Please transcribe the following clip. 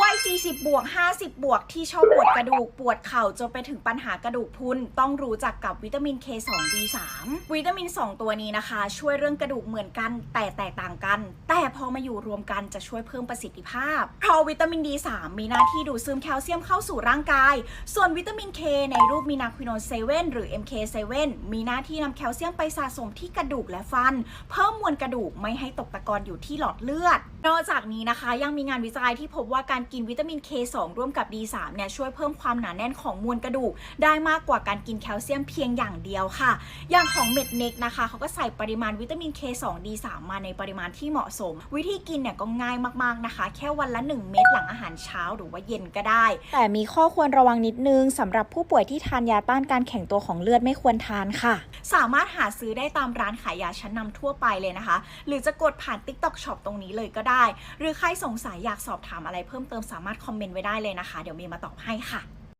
วัย 40 บวก 50 บวกที่ชอบปวดกระดูกปวดเข่าจนไปถึงปัญหากระดูกพุนต้องรู้จักกับวิตามิน K2 D3 วิตามิน 2 ตัวนี้นะคะ ช่วยเรื่องกระดูกเหมือนกันแต่แตกต่างกันแต่ พอมาอยู่รวมกันจะช่วยเพิ่มประสิทธิภาพ เพราะวิตามิน D3 มีหน้าที่ดูดซึมแคลเซียมเข้าสู่ร่างกาย ส่วนวิตามิน K ในรูปมีนาควินอนเซเว่นหรือ MK7 มีหน้าที่นำแคลเซียมไปสะสมที่กระดูกและฟัน เพิ่มมวลกระดูกไม่ให้ตกตะกอนอยู่ที่หลอดเลือด นอกจากนี้นะคะยังมีงานวิจัยที่พบว่าการกินวิตามิน K2 ร่วมกับ D3 เนี่ยช่วยเพิ่มความหนาแน่นของมวลกระดูก ได้มากกว่าการกินแคลเซียมเพียงอย่างเดียวค่ะ อย่างของเม็ดเน็กนะคะเขาก็ใส่ปริมาณวิตามิน K2 D3 มาในปริมาณที่เหมาะสมวิธีกินเนี่ยก็ง่ายมากๆนะคะ แค่วันละ 1 เม็ดหลังอาหารเช้าหรือว่าเย็นก็ได้ แต่มีข้อควรระวังนิดนึงสำหรับผู้ป่วยที่ทานยาต้านการแข็งตัวของเลือดไม่ควรทานค่ะ สามารถหาซื้อได้ตามร้านขายยาชั้นนำทั่วไปเลยนะคะ หรือจะกดผ่าน TikTok Shop ตรงนี้เลยก็ได้ หรือใครสงสัยอยากสอบถามอะไรเพิ่มเติมสามารถคอมเมนต์ไว้ได้เลยนะคะ เดี๋ยวเมย์มาตอบให้ค่ะ